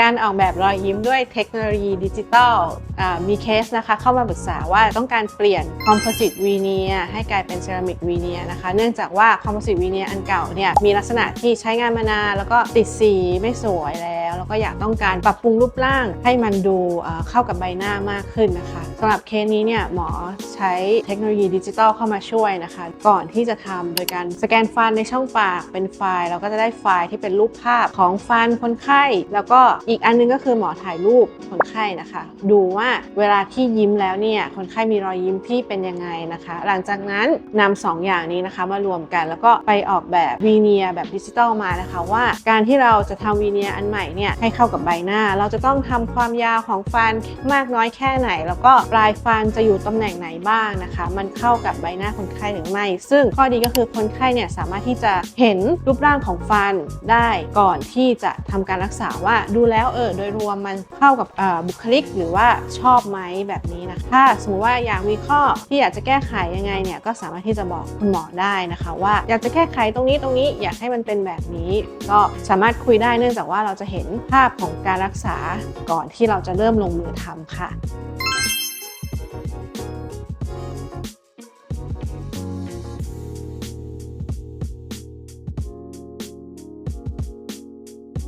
การออกแบบรอยยิ้มด้วยเทคโนโลยีดิจิตอลมีเคสนะคะเข้ามาปรึกษาว่าต้องการเปลี่ยนคอมโพสิตวีเนียให้กลายเป็นเซรามิกวีเนียนะคะ เนื่องจากว่าคอมโพสิตวีเนียอันเก่าเนี่ยมีลักษณะที่ใช้งานมานานแล้วก็ติดสีไม่สวยแล้ว แล้วก็อยากต้องการปรับปรุงรูปร่างให้มันดูเข้ากับใบหน้ามากขึ้นนะคะสำหรับเคสนี้เนี่ยหมอใช้เทคโนโลยีดิจิตอลเข้ามาช่วยนะคะ ก่อนที่จะทำโดยการสแกนฟันในช่องปากเป็นไฟล์เราก็จะได้ไฟล์ที่เป็นรูปภาพของฟันคนไข้ แล้วก็อีกอันนึงก็คือหมอถ่ายรูปคนไข้นะคะ ดูว่าเวลาที่ยิ้มแล้วเนี่ยคนไข้มีรอยยิ้มที่เป็นยังไงนะคะ หลังจากนั้นนำสองอย่างนี้นะคะมารวมกันแล้วก็ไปออกแบบวีเนียแบบดิจิตอลมานะคะว่าการที่เราจะทำวีเนียอันใหม่เนี่ยให้เข้ากับใบหน้า เราจะต้องทำความยาวของฟันมากน้อยแค่ไหน แล้วก็ปลายฟันจะอยู่ตำแหน่งไหนบ้างนะคะ มันเข้ากับใบหน้าคนไข้หรือไม่ ซึ่งข้อดีก็คือคนไข้เนี่ยสามารถที่จะเห็นรูปร่างของฟันได้ก่อนที่จะทำการรักษาว่าดูแล้วเออโดยรวมมันเข้ากับบุคลิกหรือว่าชอบไหมแบบนี้นะคะถ้าสมมติว่าอยากมีข้อที่อยากจะแก้ไขยังไงเนี่ยก็สามารถที่จะบอกคุณหมอได้นะคะ ว่าอยากจะแก้ไขตรงนี้ตรงนี้อยากให้มันเป็นแบบนี้ ก็สามารถคุยได้เนื่องจากว่าเราจะเห็นภาพของการรักษาก่อนที่เราจะเริ่มลงมือทำค่ะ